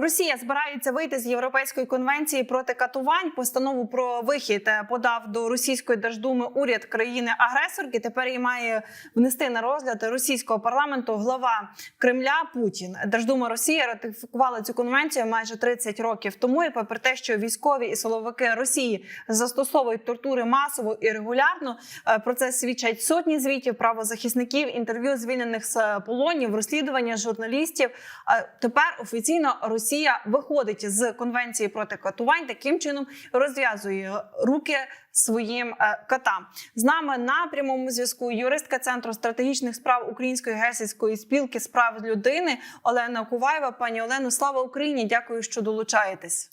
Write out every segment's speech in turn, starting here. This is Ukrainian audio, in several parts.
Росія збирається вийти з Європейської конвенції проти катувань. Постанову про вихід е, подав до російської держдуми уряд країни-агресорки. Тепер її має внести на розгляд російського парламенту глава Кремля Путін. Держдума Росії ратифікувала цю конвенцію майже 30 років тому. І попри те, що військові і силовики Росії застосовують тортури масово і регулярно. е, Про це свідчать сотні звітів правозахисників, інтерв'ю звільнених з полонів, розслідування журналістів. Е, Тепер офіційно Росія виходить з конвенції проти катувань. Таким чином розв'язує руки своїм е, котам. З нами на прямому зв'язку юристка центру стратегічних справ Української гесівської спілки справ людини Олена Куваєва. Пані Олено, слава Україні! Дякую, що долучаєтесь.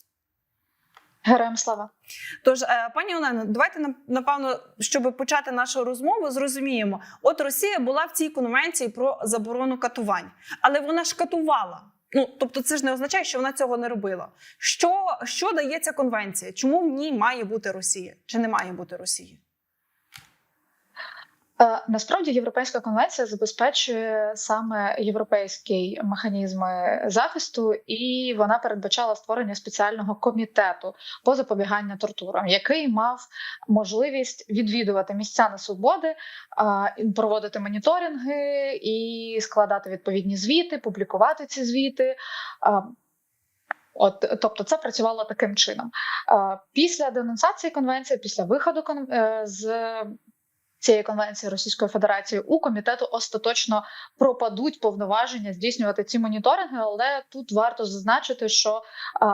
Героям слава. Тож, е, пані Олено, давайте напевно, щоб почати нашу розмову, зрозуміємо. От Росія була в цій конвенції про заборону катувань, але вона ж катувала. Ну тобто, це ж не означає, що вона цього не робила. Що, що дає ця конвенція? Чому в ній має бути Росія? Чи не має бути Росії? Е, Насправді Європейська конвенція забезпечує саме європейський механізм захисту, і вона передбачала створення спеціального комітету по запобіганню тортурам, який мав можливість відвідувати місця несвободи, а, і проводити моніторинги і складати відповідні звіти, публікувати ці звіти. От, тобто, це працювало таким чином. Е, Після денонсації конвенції, після виходу е, з цієї конвенції Російської Федерації у комітету остаточно пропадуть повноваження здійснювати ці моніторинги. Але тут варто зазначити, що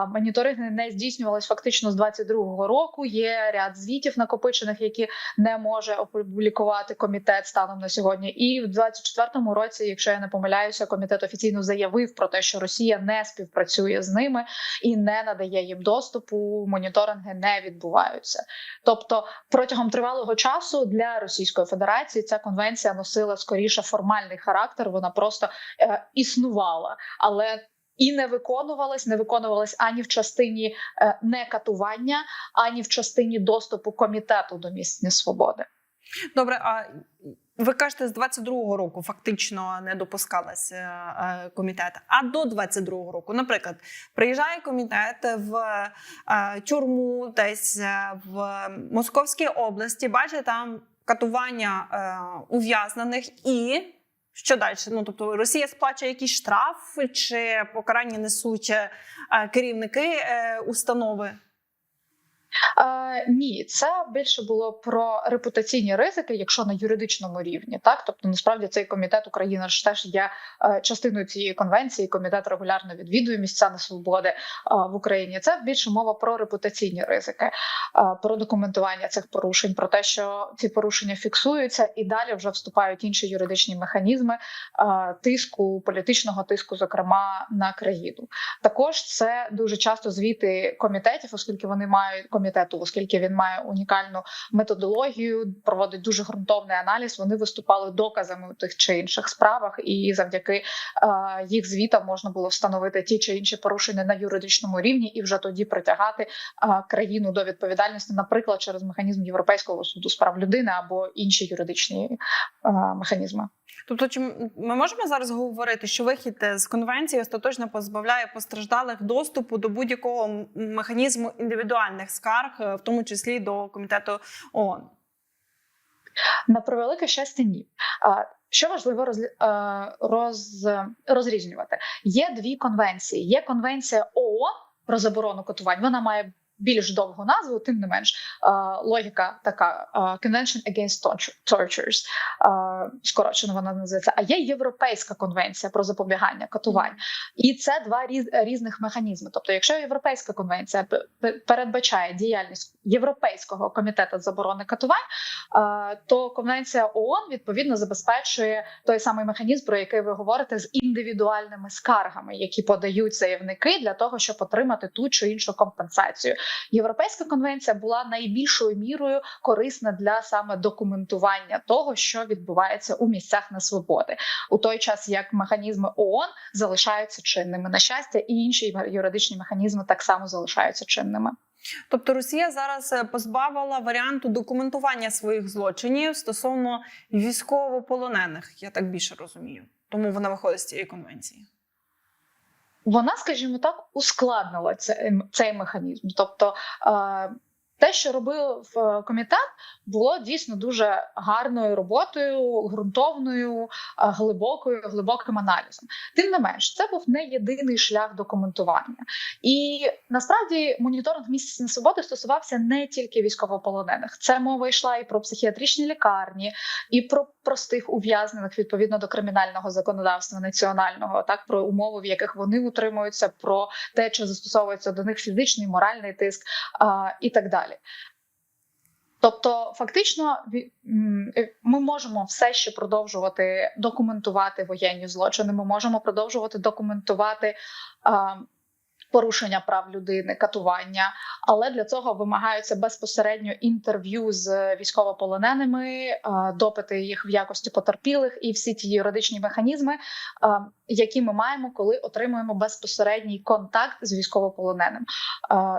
моніторинги не здійснювались фактично з 22-го року. Є ряд звітів накопичених, які не може опублікувати комітет станом на сьогодні. І в 24-му році, якщо я не помиляюся, комітет офіційно заявив про те, що Росія не співпрацює з ними і не надає їм доступу. Моніторинги не відбуваються. Тобто протягом тривалого часу для Російської Федерації ця конвенція носила скоріше формальний характер. Вона просто е, існувала, але і не виконувалась, не виконувалась ані в частині е, некатування, ані в частині доступу комітету до місць несвободи. Добре, а ви кажете, з 22-го року фактично не допускалася е, комітет. А до 22-го року, наприклад, приїжджає комітет в е, тюрму, десь е, в Московській області, бачить там катування е, ув'язнених і. Що далі? Ну тобто Росія сплачує якийсь штраф чи покарання несуть е, керівники е, установи? Е, ні, це більше було про репутаційні ризики, якщо на юридичному рівні, так тобто насправді цей комітет Україна ж теж є е, частиною цієї конвенції. Комітет регулярно відвідує місця несвободи е, в Україні. Це більше мова про репутаційні ризики, е, про документування цих порушень, про те, що ці порушення фіксуються, і далі вже вступають інші юридичні механізми тиску, політичного тиску, зокрема на країну. Також це дуже часто звіти комітетів, оскільки вони мають комітету, оскільки він має унікальну методологію, проводить дуже ґрунтовний аналіз. Вони виступали доказами у тих чи інших справах, і завдяки е, їх звітам можна було встановити ті чи інші порушення на юридичному рівні, і вже тоді притягати е, країну до відповідальності, наприклад, через механізм Європейського суду з прав людини або інші юридичні е, механізми. Тобто, чи ми можемо зараз говорити, що вихід е, з конвенції остаточно позбавляє постраждалих доступу до будь-якого механізму індивідуальних скарг, е, в тому числі до комітету ООН? На превелике щастя, ні. Що важливо роз, роз, розрізнювати? Є дві конвенції. Є конвенція ООН про заборону катувань. Вона має більш довгу назву, тим не менш логіка така а, Convention Against Tortures, скорочено вона називається. А є Європейська конвенція про запобігання катувань, і це два різ, різних механізми. Тобто, якщо Європейська конвенція передбачає діяльність Європейського комітету заборони катувань, то конвенція ООН відповідно забезпечує той самий механізм, про який ви говорите, з індивідуальними скаргами, які подають заявники для того, щоб отримати ту чи іншу компенсацію. Європейська конвенція була найбільшою мірою корисна для саме документування того, що відбувається у місцях несвободи, у той час як механізми ООН залишаються чинними. На щастя, і інші юридичні механізми так само залишаються чинними. Тобто Росія зараз е, позбавила варіанту документування своїх злочинів стосовно військовополонених. Я так більше розумію. Тому вона виходить з цієї конвенції. Вона, скажімо так, ускладнила цей, цей механізм. Тобто, е, те, що робив е, комітет, було дійсно дуже гарною роботою, ґрунтовною, е, глибокою, глибоким аналізом. Тим не менш, це був не єдиний шлях документування. І насправді моніторинг місць несвободи стосувався не тільки військовополонених. Це мова йшла і про психіатричні лікарні, і про простих ув'язнених відповідно до кримінального законодавства національного, так про умови, в яких вони утримуються, про те, чи застосовується до них фізичний, моральний тиск а, і так далі. Тобто, фактично, е, ми можемо все ще продовжувати документувати воєнні злочини. Ми можемо продовжувати документувати порушення прав людини, катування, але для цього вимагаються безпосередньо інтерв'ю з військовополоненими, допити їх в якості потерпілих і всі ті юридичні механізми, які ми маємо, коли отримуємо безпосередній контакт з військовополоненим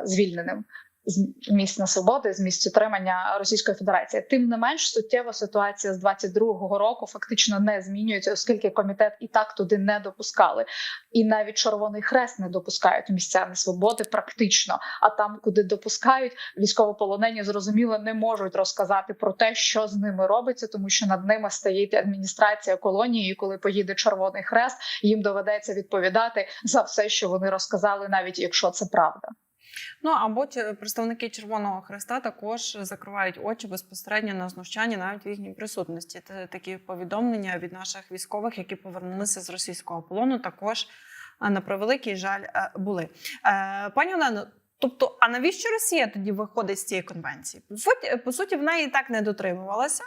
звільненим з місць на свободи, з місць утримання Російської Федерації. Тим не менш, суттєва ситуація з 22-го року фактично не змінюється, оскільки комітет і так туди не допускали, і навіть Червоний Хрест не допускають місця несвободи практично. А там, куди допускають, військовополонені зрозуміло не можуть розказати про те, що з ними робиться, тому що над ними стоїть адміністрація колонії. і Коли поїде Червоний Хрест, їм доведеться відповідати за все, що вони розказали, навіть якщо це правда. Ну або представники Червоного Хреста також закривають очі безпосередньо на знущання навіть в їхній присутності. Це такі повідомлення від наших військових, які повернулися з російського полону, також на превеликий жаль е, були. Е, Пані Олено. Тобто, а навіщо Росія тоді виходить з цієї конвенції? По суті, вона і так не дотримувалася,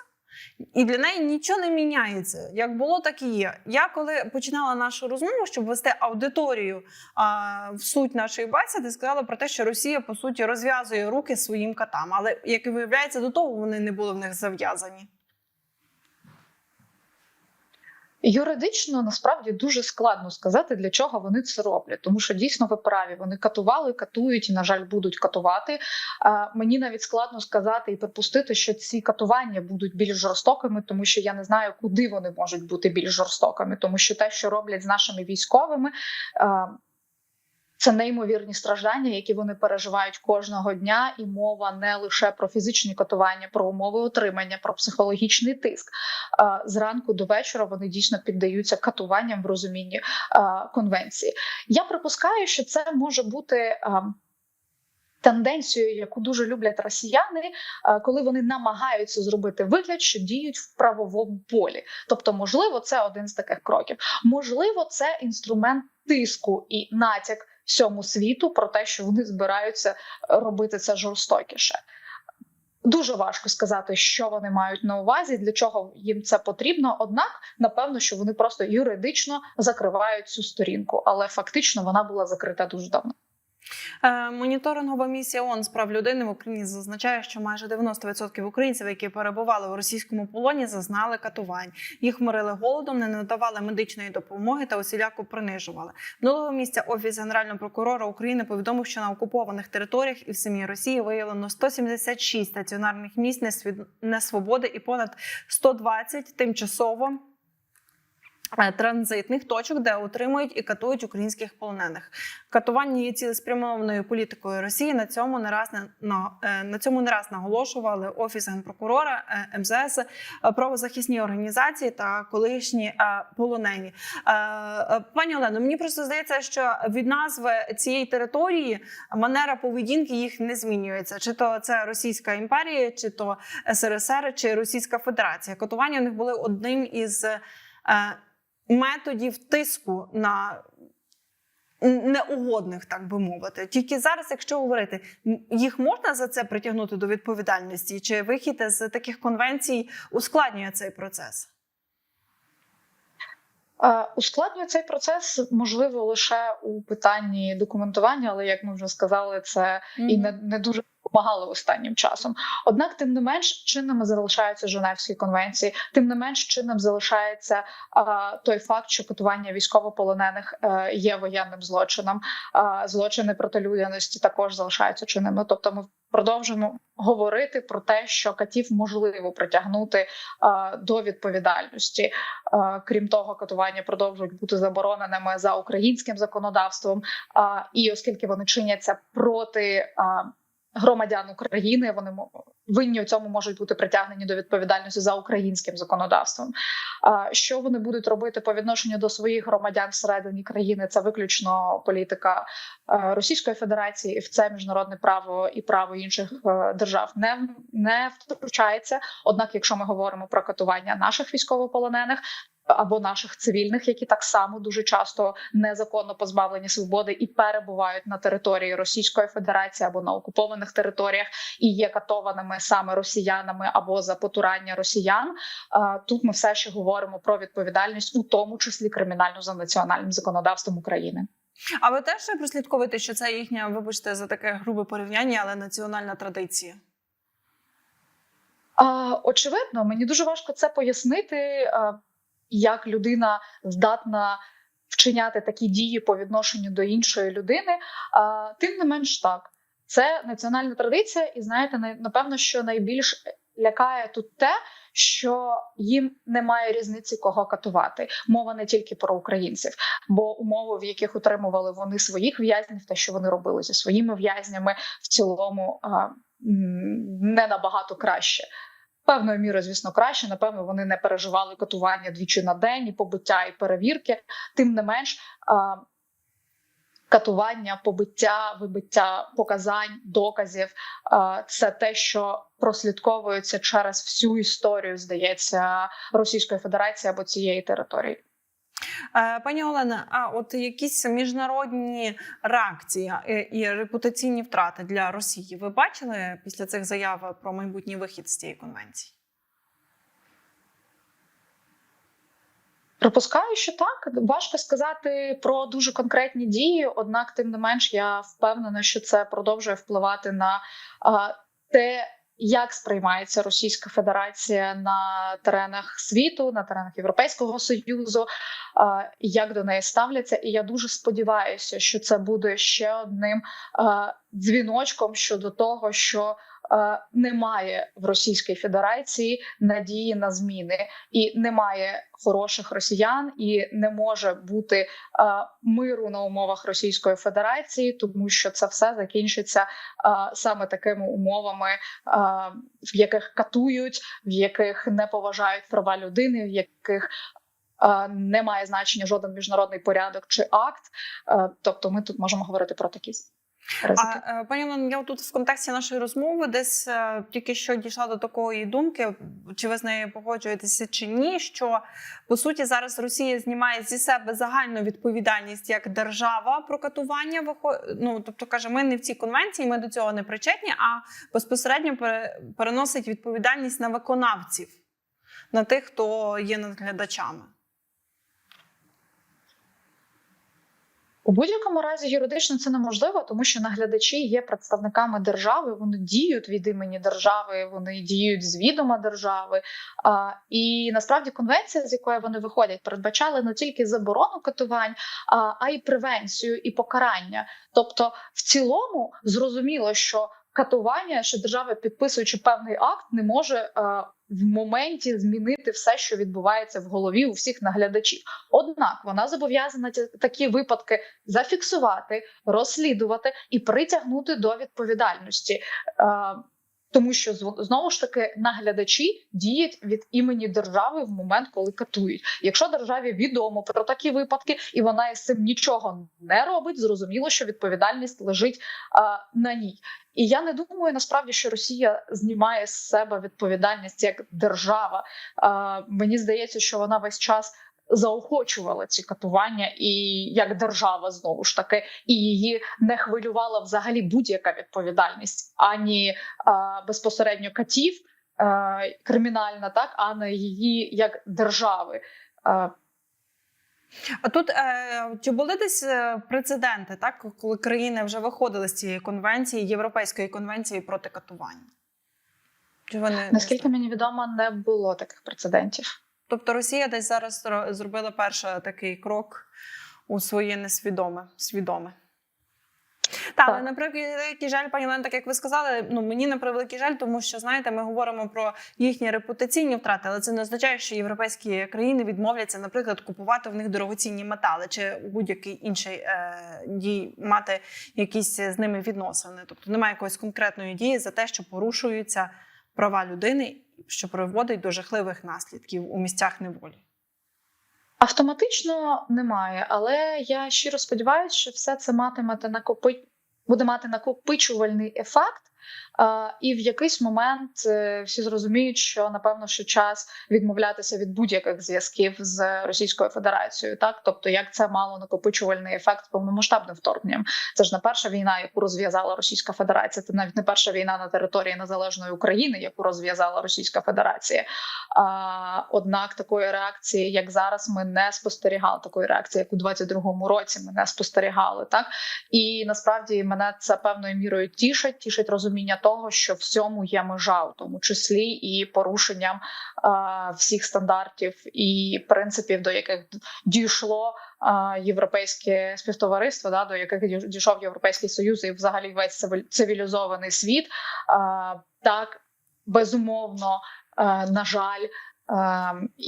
і для неї нічого не міняється. Як було, так і є. Я коли починала нашу розмову, щоб вести аудиторію а, в суть нашої бесіди, сказала про те, що Росія по суті розв'язує руки своїм катам. Але як і виявляється, до того вони не були в них зав'язані. Юридично насправді дуже складно сказати, для чого вони це роблять, тому що дійсно ви праві. Вони катували, катують і, на жаль, будуть катувати. Мені навіть складно сказати і припустити, що ці катування будуть більш жорстокими, тому що я не знаю, куди вони можуть бути більш жорстокими, тому що те, що роблять з нашими військовими. Це неймовірні страждання, які вони переживають кожного дня, і мова не лише про фізичні катування, про умови отримання, про психологічний тиск. Зранку до вечора вони дійсно піддаються катуванням в розумінні конвенції. Я припускаю, що це може бути. а, Тенденцією, яку дуже люблять росіяни, коли вони намагаються зробити вигляд, що діють в правовому полі. Тобто, можливо, це один з таких кроків. Можливо, це інструмент тиску і натяк всьому світу про те, що вони збираються робити це жорстокіше. Дуже важко сказати, що вони мають на увазі, для чого їм це потрібно. Однак, напевно, що вони просто юридично закривають цю сторінку, але фактично вона була закрита дуже давно. Е, Моніторингова місія ООН з прав людини в Україні зазначає, що майже 90% українців, які перебували у російському полоні, зазнали катувань. Їх морили голодом, не надавали медичної допомоги та усіляко принижували. Минулого місця офіс генерального прокурора України повідомив, що на окупованих територіях і в самій Росії виявлено 176 стаціонарних місць несвободи і понад 120 тимчасово. Е, Транзитних точок, де утримують і катують українських полонених. Катування є цілеспрямованою політикою Росії. На цьому не раз не- на, е, на цьому не раз наголошували офіс генпрокурора, е, МЗС, правозахисні організації та колишні полонені. Пані Олено, мені просто здається, що від назви цієї території манера поведінки їх не змінюється. Чи то це Російська імперія, чи то СРСР, чи Російська Федерація. Катування у них були одним із методів тиску на неугодних, так би мовити. Тільки зараз, якщо говорити, їх можна за це притягнути до відповідальності, чи вихід з таких конвенцій ускладнює цей процес? Е, Ускладнює цей процес можливо лише у питанні документування, але як ми вже сказали, це і не, не дуже допомагало останнім часом. Однак, тим не менш, чинними залишаються Женевські конвенції, тим не менш чинним залишається а, той факт, що катування військовополонених е, є воєнним злочином. А, злочини проти людяності також залишаються чинними. Тобто, ми продовжуємо говорити про те, що катів можливо притягнути е, до відповідальності. Е, крім того, катування продовжують бути забороненими за українським законодавством. А, і оскільки вони чиняться проти а, громадян України, вони винні у цьому можуть бути притягнені до відповідальності за українським законодавством. Що вони будуть робити по відношенню до своїх громадян всередині країни? Це виключно політика е, Російської Федерації, і в це міжнародне право і право інших е, держав не, не втручається. Однак, якщо ми говоримо про катування наших військовополонених. Або наших цивільних, які так само дуже часто незаконно позбавлені свободи і перебувають на території Російської Федерації або на окупованих територіях і є катованими саме росіянами або за потурання росіян. Тут ми все ще говоримо про відповідальність, у тому числі кримінальну за національним законодавством України. А ви теж прослідковуєте, що це їхня, вибачте, за таке грубе порівняння, але національна традиція? Очевидно, мені дуже важко це пояснити, як людина здатна вчиняти такі дії по відношенню до іншої людини. Тим не менш так, це національна традиція, і знаєте, напевно, що найбільш лякає тут те, що їм немає різниці, кого катувати. Мова не тільки про українців, бо умови, в яких утримували вони своїх в'язнів, те, що вони робили зі своїми в'язнями, в цілому не набагато краще. Певною мірою, звісно, краще. Напевно, вони не переживали катування двічі на день, і побиття, і перевірки. Тим не менш, катування, побиття, вибиття показань, доказів це те, що прослідковується через всю історію, здається, Російської Федерації або цієї території. Е, Пані Олена, а от якісь міжнародні реакції е, і репутаційні втрати для Росії ви бачили після цих заяв про майбутній вихід з цієї конвенції? Припускаю, що так важко сказати про дуже конкретні дії однак, тим не менш, я впевнена, що це продовжує впливати на те, як сприймається Російська Федерація на теренах світу, на теренах Європейського союзу, як до неї ставляться. І я дуже сподіваюся, що це буде ще одним дзвіночком щодо того, що немає в Російській Федерації надії на зміни, і немає хороших росіян, і не може бути миру на умовах Російської Федерації, тому що це все закінчиться саме такими умовами, в яких катують, в яких не поважають права людини, в яких немає значення жоден міжнародний порядок чи акт. Тобто, ми тут можемо говорити про такі ризики. А е, пані Олено, я тут в контексті нашої розмови десь е, тільки що дійшла до такої думки, чи ви з нею погоджуєтеся чи ні, що по суті зараз Росія знімає зі себе загальну відповідальність як держава про катування. Ну тобто каже, ми не в цій конвенції, ми до цього не причетні, а безпосередньо пере- переносить відповідальність на виконавців, на тих, хто є надглядачами. У будь-якому разі юридично це неможливо, тому що наглядачі є представниками держави, вони діють від імені держави, вони діють з відома держави. А, і насправді конвенція, з якої вони виходять, передбачала не тільки заборону катувань, а, а й превенцію і покарання. Тобто, в цілому зрозуміло, що катування, що держава, підписуючи певний акт, не може. а, в моменті змінити все, що відбувається в голові у всіх наглядачів. Однак вона зобов'язана такі випадки зафіксувати, розслідувати і притягнути до відповідальності. Тому що знову ж таки наглядачі діють від імені держави в момент, коли катують. Якщо державі відомо про такі випадки, і вона із цим нічого не робить, зрозуміло, що відповідальність лежить а, на ній. І я не думаю насправді, що Росія знімає з себе відповідальність як держава. А, мені здається, що вона весь час заохочувала ці катування, і як держава знову ж таки, і її не хвилювала взагалі будь-яка відповідальність, ані а, безпосередньо катів а, кримінальна, так а не її як держави. А, А тут е, чи були десь е, прецеденти, так коли країни вже виходили з цієї конвенції, Європейської конвенції проти катування? Чи вони наскільки мені відомо, не було таких прецедентів. Тобто Росія десь зараз зробила перший такий крок у своє несвідоме свідоме? Та, Так. але на превеликий жаль, пані Олена, так як ви сказали, ну мені на превеликий жаль, тому що знаєте, ми говоримо про їхні репутаційні втрати, але це не означає, що європейські країни відмовляться, наприклад, купувати в них дорогоцінні метали чи будь-який інший е, дій мати якісь з ними відносини. Тобто немає якоїсь конкретної дії за те, що порушуються права людини, що приводить до жахливих наслідків у місцях неволі. Автоматично немає, але я щиро сподіваюся, що все це матиме накопи... буде мати накопичувальний ефект. І в якийсь момент е, всі зрозуміють, що напевно що час відмовлятися від будь-яких зв'язків з Російською Федерацією, так тобто, як це мало накопичувальний ефект повномасштабним вторгненням. Це ж не перша війна, яку розв'язала Російська Федерація. Це навіть не перша війна на території незалежної України, яку розв'язала Російська Федерація. А, однак такої реакції, як зараз, ми не спостерігали. Такої реакції, як у 22-му році, ми не спостерігали. Так і насправді мене це певною мірою тішить, тішить розуміння того, що всьому є межа, в тому числі і порушенням а, всіх стандартів і принципів, до яких дійшло а, європейське співтовариство, да, до яких дій- дійшов європейський союз і взагалі весь цивілізований світ. А, так безумовно, е, на жаль. Е,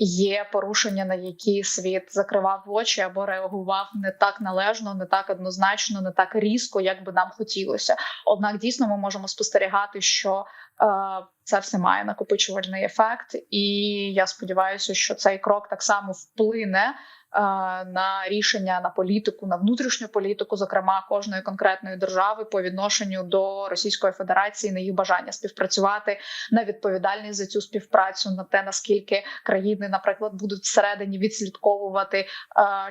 Є порушення, на які світ закривав очі або реагував не так належно, не так однозначно, не так різко, як би нам хотілося. Однак дійсно ми можемо спостерігати, що е, це все має накопичувальний ефект, і я сподіваюся, що цей крок так само вплине на рішення на політику, на внутрішню політику, зокрема кожної конкретної держави по відношенню до Російської Федерації, на їх бажання співпрацювати, на відповідальність за цю співпрацю, на те наскільки країни, наприклад, будуть всередині відслідковувати, е,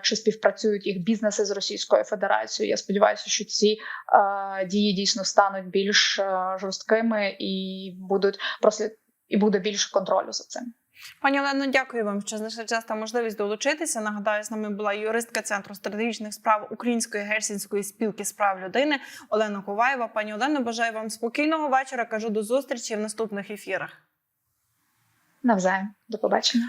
чи співпрацюють їх бізнеси з Російською Федерацією. Я сподіваюся, що ці е, дії дійсно стануть більш е, жорсткими і будуть прослід і буде більше контролю за цим. Пані Олено, дякую вам, що знайшли час та можливість долучитися. Нагадаю, з нами була юристка Центру стратегічних справ Української гельсінської спілки з прав людини Олена Коваєва. Пані Олено, бажаю вам спокійного вечора. Кажу до зустрічі в наступних ефірах. Навзаєм до побачення.